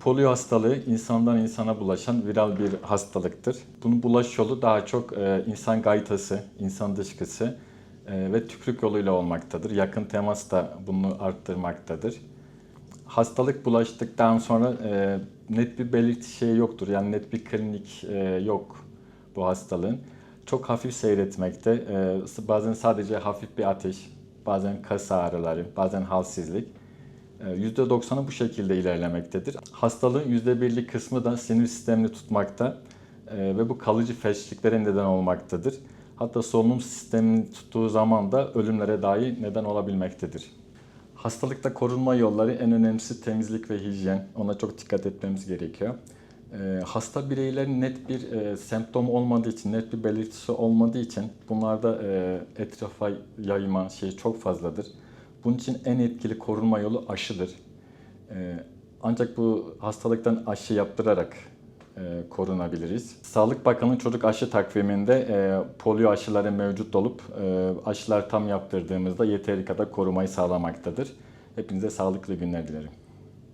Polio hastalığı insandan insana bulaşan viral bir hastalıktır. Bunun bulaş yolu daha çok e, insan gaytası, insan dışkısı e, ve tükürük yoluyla olmaktadır. Yakın temas da bunu arttırmaktadır. Hastalık bulaştıktan sonra e, net bir belirti şeyi yoktur. Yani net bir klinik yok bu hastalığın. Çok hafif seyretmekte. Bazen sadece hafif bir ateş, bazen kas ağrıları, bazen halsizlik. %90'ı bu şekilde ilerlemektedir. Hastalığın %1'lik kısmı da sinir sistemini tutmakta e, ve bu kalıcı felçliklere neden olmaktadır. Hatta solunum sistemini tuttuğu zaman da ölümlere dahi neden olabilmektedir. Hastalıkta korunma yolları en önemlisi temizlik ve hijyen. Ona çok dikkat etmemiz gerekiyor. E, hasta bireylerin net bir e, semptom olmadığı için, net bir belirtisi olmadığı için bunlarda e, etrafa yayma şeyi çok fazladır. Bunun için en etkili korunma yolu aşıdır. Ee, ancak bu hastalıktan aşı yaptırarak e, korunabiliriz. Sağlık Bakanlığı çocuk aşı takviminde e, polio aşıları mevcut olup e, aşılar tam yaptırdığımızda yeteri kadar korumayı sağlamaktadır. Hepinize sağlıklı günler dilerim.